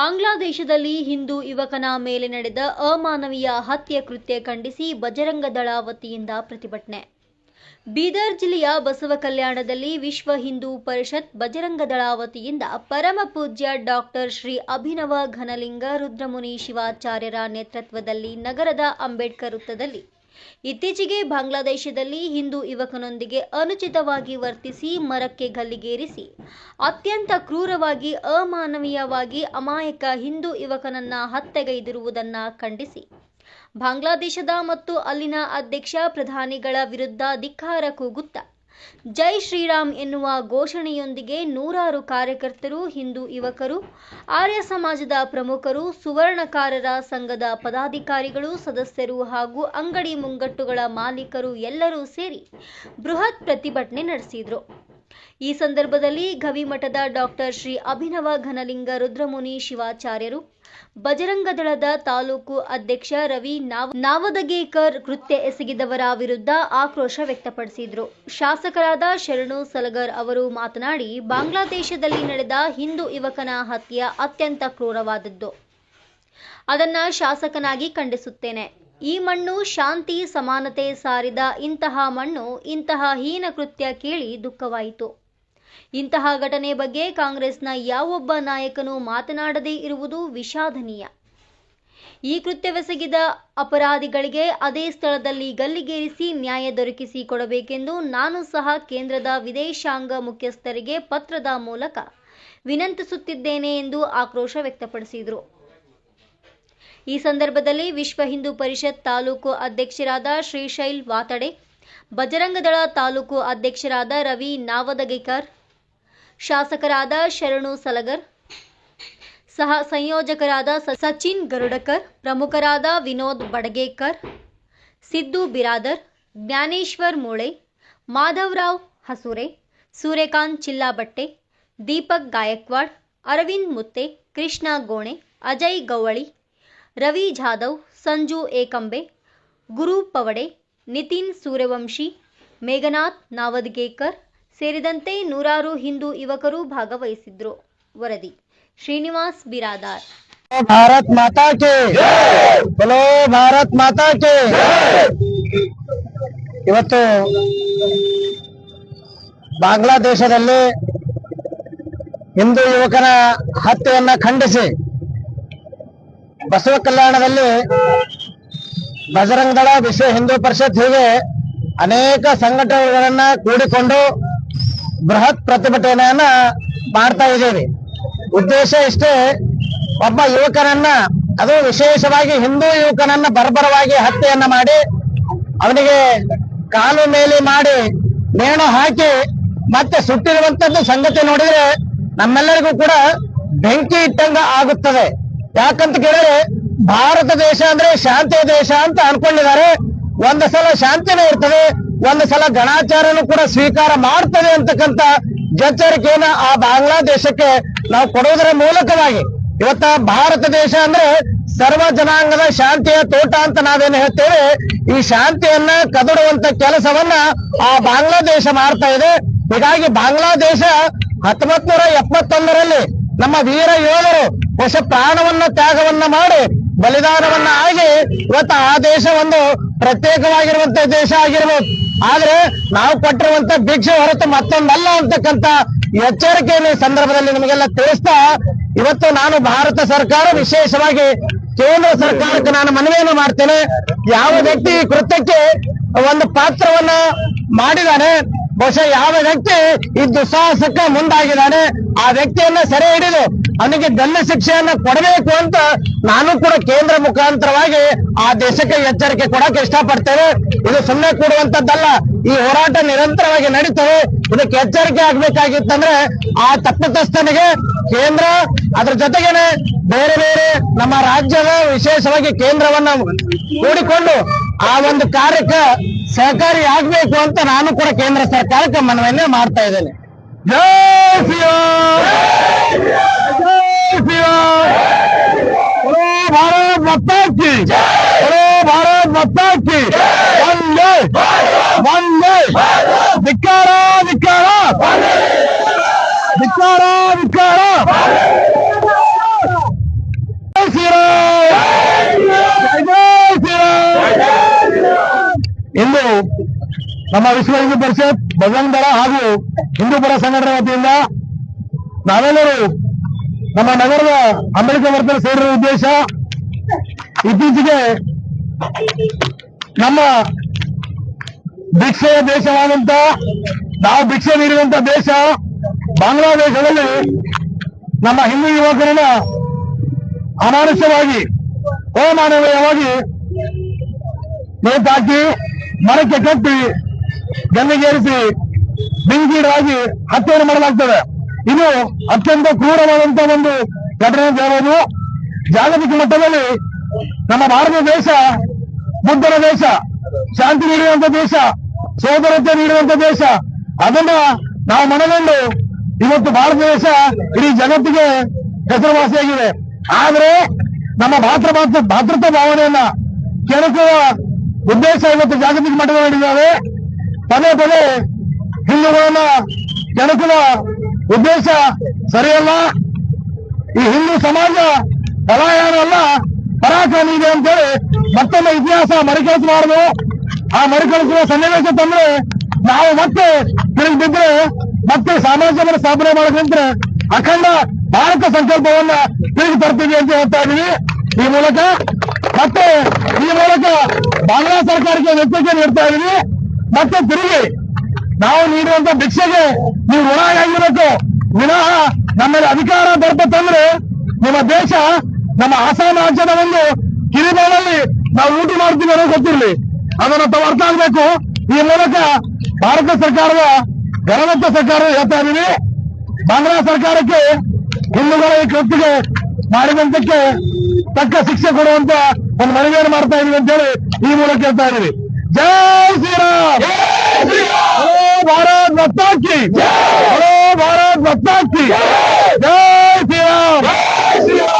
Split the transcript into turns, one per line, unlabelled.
ಬಾಂಗ್ಲಾದೇಶದಲ್ಲಿ ಹಿಂದೂ ಯುವಕನ ಮೇಲೆ ನಡೆದ ಅಮಾನವೀಯ ಹತ್ಯೆ ಕೃತ್ಯ ಖಂಡಿಸಿ ಬಜರಂಗ ದಳ ವತಿಯಿಂದ ಪ್ರತಿಭಟನೆ. ಬೀದರ್ ಜಿಲ್ಲೆಯ ಬಸವ ಕಲ್ಯಾಣದಲ್ಲಿ ವಿಶ್ವ ಹಿಂದೂ ಪರಿಷತ್ ಬಜರಂಗ ದಳ ವತಿಯಿಂದ ಪರಮ ಪೂಜ್ಯ ಡಾಕ್ಟರ್ ಶ್ರೀ ಅಭಿನವ ಘನಲಿಂಗ ರುದ್ರಮುನಿ ಶಿವಾಚಾರ್ಯರ ನೇತೃತ್ವದಲ್ಲಿ ನಗರದ ಅಂಬೇಡ್ಕರ್ ವೃತ್ತದಲ್ಲಿ ಇತ್ತೀಚೆಗೆ ಬಾಂಗ್ಲಾದೇಶದಲ್ಲಿ ಹಿಂದೂ ಯುವಕನೊಂದಿಗೆ ಅನುಚಿತವಾಗಿ ವರ್ತಿಸಿ ಮರಕ್ಕೆ ಗಲ್ಲಿಗೇರಿಸಿ, ಅತ್ಯಂತ ಕ್ರೂರವಾಗಿ, ಅಮಾನವೀಯವಾಗಿ ಅಮಾಯಕ ಹಿಂದೂ ಯುವಕನನ್ನ ಹತ್ಯೆಗೈದಿರುವುದನ್ನ ಖಂಡಿಸಿ. ಬಾಂಗ್ಲಾದೇಶದ ಮತ್ತು ಅಲ್ಲಿನ ಅಧ್ಯಕ್ಷ ಪ್ರಧಾನಿಗಳ ವಿರುದ್ಧ ಧಿಕ್ಕಾರ ಕೂಗುತ್ತಾ ಜೈ ಶ್ರೀರಾಮ್ ಎನ್ನುವ ಘೋಷಣೆಯೊಂದಿಗೆ ನೂರಾರು ಕಾರ್ಯಕರ್ತರು, ಹಿಂದೂ ಯುವಕರು, ಆರ್ಯ ಸಮಾಜದ ಪ್ರಮುಖರು, ಸುವರ್ಣಕಾರರ ಸಂಘದ ಪದಾಧಿಕಾರಿಗಳು, ಸದಸ್ಯರು ಹಾಗೂ ಅಂಗಡಿ ಮುಂಗಟ್ಟುಗಳ ಮಾಲೀಕರು ಎಲ್ಲರೂ ಸೇರಿ ಬೃಹತ್ ಪ್ರತಿಭಟನೆ ನಡೆಸಿದರು. ಈ ಸಂದರ್ಭದಲ್ಲಿ ಗವಿಮಠದ ಡಾಕ್ಟರ್ ಶ್ರೀ ಅಭಿನವ ಘನಲಿಂಗ ರುದ್ರಮುನಿ ಶಿವಾಚಾರ್ಯರು ಬಜರಂಗದಳದ ತಾಲೂಕು ಅಧ್ಯಕ್ಷ ರವಿ ನಾವ್, ನಾವದಗೇಕರ್ ಕೃತ್ಯ ಎಸಗಿದವರ ವಿರುದ್ಧ ಆಕ್ರೋಶ ವ್ಯಕ್ತಪಡಿಸಿದರು. ಶಾಸಕರಾದ ಶರಣು ಸಲಗರ್ ಅವರು ಮಾತನಾಡಿ, ಬಾಂಗ್ಲಾದೇಶದಲ್ಲಿ ನಡೆದ ಹಿಂದೂ ಯುವಕನ ಹತ್ಯೆ ಅತ್ಯಂತ ಕ್ರೂರವಾದದ್ದು. ಅದನ್ನ ಶಾಸಕನಾಗಿ ಖಂಡಿಸುತ್ತೇನೆ. ಈ ಮಣ್ಣು ಶಾಂತಿ, ಸಮಾನತೆ ಸಾರಿದ ಇಂತಹ ಮಣ್ಣು, ಇಂತಹ ಹೀನ ಕೃತ್ಯ ಕೇಳಿ ದುಃಖವಾಯಿತು. ಇಂತಹ ಘಟನೆ ಬಗ್ಗೆ ಕಾಂಗ್ರೆಸ್ನ ಯಾವೊಬ್ಬ ನಾಯಕನೂ ಮಾತನಾಡದೇ ಇರುವುದು ವಿಷಾದನೀಯ. ಈ ಕೃತ್ಯವೆಸಗಿದ ಅಪರಾಧಿಗಳಿಗೆ ಅದೇ ಸ್ಥಳದಲ್ಲಿ ಗಲ್ಲಿಗೇರಿಸಿ ನ್ಯಾಯ ದೊರಕಿಸಿ ಕೊಡಬೇಕೆಂದು ನಾನು ಸಹ ಕೇಂದ್ರದ ವಿದೇಶಾಂಗ ಮುಖ್ಯಸ್ಥರಿಗೆ ಪತ್ರದ ಮೂಲಕ ವಿನಂತಿಸುತ್ತಿದ್ದೇನೆ ಎಂದು ಆಕ್ರೋಶ ವ್ಯಕ್ತಪಡಿಸಿದರು. ಈ ಸಂದರ್ಭದಲ್ಲಿ ವಿಶ್ವ ಹಿಂದೂ ಪರಿಷತ್ ತಾಲೂಕು ಅಧ್ಯಕ್ಷರಾದ ಶ್ರೀಶೈಲ್ ವಾತಡೆ ಬಜರಂಗದಳ ತಾಲೂಕು ಅಧ್ಯಕ್ಷರಾದ ರವಿ ನಾವದಗೇಕರ್, ಶಾಸಕರಾದ ಶರಣು ಸಲಗರ್, ಸಹ ಸಂಯೋಜಕರಾದ ಸಚಿನ್ ಗರುಡಕರ್, ಪ್ರಮುಖರಾದ ವಿನೋದ್ ಬಡಗೇಕರ್, ಸಿದ್ದು ಬಿರಾದರ್, ಜ್ಞಾನೇಶ್ವರ್ ಮೂಳೆ ಮಾಧವರಾವ್ ಹಸುರೆ, ಸೂರ್ಯಕಾಂತ್ ಚಿಲ್ಲಾಬಟ್ಟೆ, ದೀಪಕ್ ಗಾಯಕ್ವಾಡ್, ಅರವಿಂದ್ ಮುತ್ತೆ, ಕೃಷ್ಣ ಗೋಣೆ, ಅಜಯ್ ಗವಳಿ ರವಿ ಜಾಧವ್, ಸಂಜು ಏಕಂಬೆ, ಗುರು ಪವಡೆ, ನಿತಿನ್ ಸೂರ್ಯವಂಶಿ, ಮೇಘನಾಥ್ ನಾವದ್ಗೇಕರ್ ಸೇರಿದಂತೆ ನೂರಾರು ಹಿಂದೂ ಯುವಕರು ಭಾಗವಹಿಸಿದ್ರು. ವರದಿ, ಶ್ರೀನಿವಾಸ್ ಬಿರಾದಾರ್.
ಭಾರತ್ ಮಾತಾ ಬಲೋ ಭಾರತ್ ಮಾತಾ ಇವತ್ತು ಬಾಂಗ್ಲಾದೇಶದಲ್ಲಿ ಹಿಂದೂ ಯುವಕನ ಹತ್ಯೆಯನ್ನ ಖಂಡಿಸಿ ಬಸವ ಕಲ್ಯಾಣದಲ್ಲಿ ಬಜರಂಗದಳ, ವಿಶ್ವ ಹಿಂದೂ ಪರಿಷತ್ ಹೀಗೆ ಅನೇಕ ಸಂಘಟನೆಗಳನ್ನ ಕೂಡಿಕೊಂಡು ಬೃಹತ್ ಪ್ರತಿಭಟನೆಯನ್ನ ಮಾಡ್ತಾ ಇದ್ದೀವಿ. ಉದ್ದೇಶ ಇಷ್ಟೇ, ಒಬ್ಬ ಯುವಕನನ್ನ, ಅದು ವಿಶೇಷವಾಗಿ ಹಿಂದೂ ಯುವಕನನ್ನ ಬರ್ಬರವಾಗಿ ಹತ್ಯೆಯನ್ನ ಮಾಡಿ, ಅವನಿಗೆ ಕಾಲು ಮೇಲೆ ಮಾಡಿ ನೇಣು ಹಾಕಿ ಮತ್ತೆ ಸುಟ್ಟಿರುವಂತದ್ದು ಸಂಗತಿ ನೋಡಿದ್ರೆ ನಮ್ಮೆಲ್ಲರಿಗೂ ಕೂಡ ಬೆಂಕಿ ಇಟ್ಟಂಗ ಆಗುತ್ತದೆ. ಯಾಕಂತ ಕೇಳಿದ್ರೆ ಭಾರತ ದೇಶ ಅಂದ್ರೆ ಶಾಂತಿಯ ದೇಶ ಅಂತ ಅನ್ಕೊಂಡಿದ್ದಾರೆ. ಒಂದು ಸಲ ಶಾಂತಿನೇ ಇರ್ತದೆ, ಒಂದು ಸಲ ಗಣಾಚಾರನೂ ಕೂಡ ಸ್ವೀಕಾರ ಮಾಡ್ತದೆ ಅಂತಕ್ಕಂತ ಎಚ್ಚರಿಕೆಯನ್ನ ಆ ಬಾಂಗ್ಲಾದೇಶಕ್ಕೆ ನಾವು ಕೊಡುವುದರ ಮೂಲಕವಾಗಿ. ಇವತ್ತ ಭಾರತ ದೇಶ ಅಂದ್ರೆ ಸರ್ವ ಜನಾಂಗದ ಶಾಂತಿಯ ತೋಟ ಅಂತ ನಾವೇನು ಹೇಳ್ತೇವೆ. ಈ ಶಾಂತಿಯನ್ನ ಕದಡುವಂತ ಕೆಲಸವನ್ನ ಆ ಬಾಂಗ್ಲಾದೇಶ ಮಾಡ್ತಾ ಇದೆ. ಹೀಗಾಗಿ ಬಾಂಗ್ಲಾದೇಶ ಹತ್ತೊಂಬತ್ ನೂರ ಎಪ್ಪತ್ತೊಂದರಲ್ಲಿ ನಮ್ಮ ವೀರ ಯೋಧರು ಹೊಸ ಪ್ರಾಣವನ್ನ ತ್ಯಾಗವನ್ನ ಮಾಡಿ ಬಲಿದಾನವನ್ನ ಆಗಿ ಇವತ್ತು ಆ ದೇಶ ಒಂದು ಪ್ರತ್ಯೇಕವಾಗಿರುವಂತ ದೇಶ ಆಗಿರ್ಬೋದು. ಆದ್ರೆ ನಾವು ಕೊಟ್ಟಿರುವಂತ ಭಿಕ್ಷೆ ಹೊರತು ಮತ್ತೊಂದಲ್ಲ ಅಂತಕ್ಕಂತ ಎಚ್ಚರಿಕೆಯನ್ನು ಸಂದರ್ಭದಲ್ಲಿ ನಿಮಗೆಲ್ಲ ತಿಳಿಸ್ತಾ ಇವತ್ತು ನಾನು ಭಾರತ ಸರ್ಕಾರ ವಿಶೇಷವಾಗಿ ಕೇಂದ್ರ ಸರ್ಕಾರಕ್ಕೆ ನಾನು ಮನವಿಯನ್ನು ಮಾಡ್ತೇನೆ. ಯಾವ ವ್ಯಕ್ತಿ ಈ ಕೃತ್ಯಕ್ಕೆ ಒಂದು ಪಾತ್ರವನ್ನ ಮಾಡಿದಾನೆ, ಬಹುಶಃ ಯಾವ ವ್ಯಕ್ತಿ ಈ ದುಸ್ಸಾಹಸಕ್ಕೆ ಮುಂದಾಗಿದ್ದಾನೆ, ಆ ವ್ಯಕ್ತಿಯನ್ನ ಸೆರೆ ಹಿಡಿದು ಅವನಿಗೆ ದಂಡ ಶಿಕ್ಷೆಯನ್ನ ಕೊಡಬೇಕು ಅಂತ ನಾನು ಕೂಡ ಕೇಂದ್ರ ಮುಖಾಂತರವಾಗಿ ಆ ದೇಶಕ್ಕೆ ಎಚ್ಚರಿಕೆ ಕೊಡಕ್ಕೆ ಇಷ್ಟಪಡ್ತೇವೆ ಇದು ಸುಮ್ಮನೆ ಕೂಡುವಂತದ್ದಲ್ಲ. ಈ ಹೋರಾಟ ನಿರಂತರವಾಗಿ ನಡೀತವೆ ಇದಕ್ಕೆ ಎಚ್ಚರಿಕೆ ಆಗ್ಬೇಕಾಗಿತ್ತಂದ್ರೆ ಆ ತಪ್ಪಿತಸ್ಥನಿಗೆ ಕೇಂದ್ರ, ಅದ್ರ ಜೊತೆಗೇನೆ ಬೇರೆ ಬೇರೆ ನಮ್ಮ ರಾಜ್ಯದ ವಿಶೇಷವಾಗಿ ಕೇಂದ್ರವನ್ನ ಕೂಡಿಕೊಂಡು ಆ ಒಂದು ಕಾರ್ಯಕ್ಕೆ ಸಹಕಾರಿ ಆಗ್ಬೇಕು ಅಂತ ನಾನು ಕೂಡ ಕೇಂದ್ರ ಸರ್ಕಾರಕ್ಕೆ ಮನವಿಯನ್ನ ಮಾಡ್ತಾ ಇದ್ದೇನೆ. बोलो भारत माता की बोलो भारत माता की वंदे वंदे धिकारा धिकारा
ಇಂದು ನಮ್ಮ ವಿಶ್ವ ಹಿಂದೂ ಪರಿಷತ್ ಬಜರಂಗ್ ದಳ ಹಾಗೂ ಹಿಂದೂ ಪರ ಸಂಘಟನೆ ವತಿಯಿಂದ ನಾವೆಲ್ಲರೂ ನಮ್ಮ ನಗರದ ಅಂಬೇಡ್ಕರ್ ವರ್ತನೆ ಸೇರಿರುವ ಉದ್ದೇಶ ಇತ್ತೀಚೆಗೆ ನಮ್ಮ ಭಿಕ್ಷೆಯ ದೇಶವಾದಂತ, ನಾವು ಭಿಕ್ಷೆ ನೀಡುವಂತ ದೇಶ ಬಾಂಗ್ಲಾದೇಶದಲ್ಲಿ ನಮ್ಮ ಹಿಂದೂ ಯುವಕರನ್ನ ಅಮಾನುಷ್ಯವಾಗಿ ಅಮಾನವೀಯವಾಗಿ ನೇತಾಕಿ ಮರಕ್ಕೆ ಕಟ್ಟಿ, ಗಲ್ಲಿಗೇರಿಸಿ ಬೆಂಕಿಡಾಗಿ ಹತ್ಯೆಯನ್ನು ಮಾಡಲಾಗ್ತದೆ. ಇದು ಅತ್ಯಂತ ಕ್ರೂರವಾದಂತ ಒಂದು ಘಟನೆ ಹೇಳೋದು ಜಾಗತಿಕ ಮಟ್ಟದಲ್ಲಿ ನಮ್ಮ ಭಾರತ ದೇಶ ಬುದ್ಧರ ದೇಶ, ಶಾಂತಿ ನೀಡುವಂತ ದೇಶ ಸೋದರತೆ ನೀಡುವಂತ ದೇಶ, ಅದನ್ನ ನಾವು ಮನಗಂಡು ಇವತ್ತು ಭಾರತ ದೇಶ ಇಡೀ ಜಗತ್ತಿಗೆ ಹೆಸರುವಾಸಿಯಾಗಿದೆ. ಆದ್ರೆ ನಮ್ಮ ಭಾತೃ ಭಾತೃತ್ವ ಭಾವನೆಯನ್ನ ಕೆಣಕುವ ಉದ್ದೇಶ ಇವತ್ತು ಜಾಗತಿಕ ಮಟ್ಟದಲ್ಲಿ ನಡೆದಿದ್ದಾವೆ ಪದೇ ಪದೇ ಹಿಂದೂಗಳನ್ನ ಕೆಣಕುವ ಉದ್ದೇಶ ಸರಿಯಲ್ಲ? ಈ ಹಿಂದೂ ಸಮಾಜ ಪಲಾಯನ ಅಲ್ಲ ಇದೆ ಇದೆ ಅಂತೇಳಿ ಮತ್ತೊಮ್ಮೆ ಇತಿಹಾಸ ಮರುಕಳಿಸಬಾರದು ಆ ಮರುಕಳಿಸುವ ಸನ್ನಿವೇಶ ತಂದ್ರೆ ನಾವು ಮತ್ತೆ ತಿರುಗಿ ಬಿದ್ರೆ, ಮತ್ತೆ ಸಾಮ್ರಾಜ್ಯವನ್ನು ಸ್ಥಾಪನೆ ಮಾಡಬೇಕಂದ್ರೆ ಅಖಂಡ ಭಾರತ ಸಂಕಲ್ಪವನ್ನ ತಿರುಗಿ ತರ್ತೀವಿ ಅಂತ ಹೇಳ್ತಾ ಇದೀವಿ ಈ ಮೂಲಕ ಮತ್ತೆ ಈ ಮೂಲಕ ಬಾಂಗ್ಲಾ ಸರ್ಕಾರಕ್ಕೆ ಎಚ್ಚರಿಕೆ ನೀಡ್ತಾ ಇದೀವಿ ಮತ್ತೆ ತಿರುಗಿ ನಾವು ನೀಡುವಂತ ಭಿಕ್ಷೆಗೆ ನೀವು ಋಣ ಆಗಿರಬೇಕು. ವಿನಃ ನಮ್ಮಲ್ಲಿ ಅಧಿಕಾರ ದರ್ಪ ನಮ್ಮ ದೇಶ ನಮ್ಮ ಅಸ್ಸಾಂ ರಾಜ್ಯದ ಒಂದು ಕಿರಿಬಾಳಲ್ಲಿ ನಾವು ಊಟ ಮಾಡ್ತೀವಿ ಅನ್ನೋದು ಗೊತ್ತಿರಲಿ. ಅದನ್ನ ತಾವು ಅರ್ಥ ಆಗ್ಬೇಕು. ಈ ಮೂಲಕ ಭಾರತ ಸರ್ಕಾರದ ಗಣಮತ್ತ ಸರ್ಕಾರ ಹೇಳ್ತಾ ಇದೀವಿ ಬಾಂಗ್ಲಾ ಸರ್ಕಾರಕ್ಕೆ ಹಿಂದೂಗಳ ಈ ಕೃತಿಗೆ ಮಾಡಿದಂತಕ್ಕೆ ತಕ್ಕ ಶಿಕ್ಷೆ ಕೊಡುವಂತ ಒಂದು ಮನವಿಯನ್ನು ಮಾಡ್ತಾ ಇದೀವಿ ಅಂತ ಹೇಳಿ ಈ ಮೂಲಕ ಹೇಳ್ತಾ ಇದೀವಿ ಜೈ ಶ್ರೀರಾಮ್! ಹಲೋ ಭಾರತ್ ಮತ್ತಾಕಿ ಹಲೋ ಭಾರತ್ ಮತ್ತಾಕಿ ಜೈ ಶ್ರೀರಾಮ್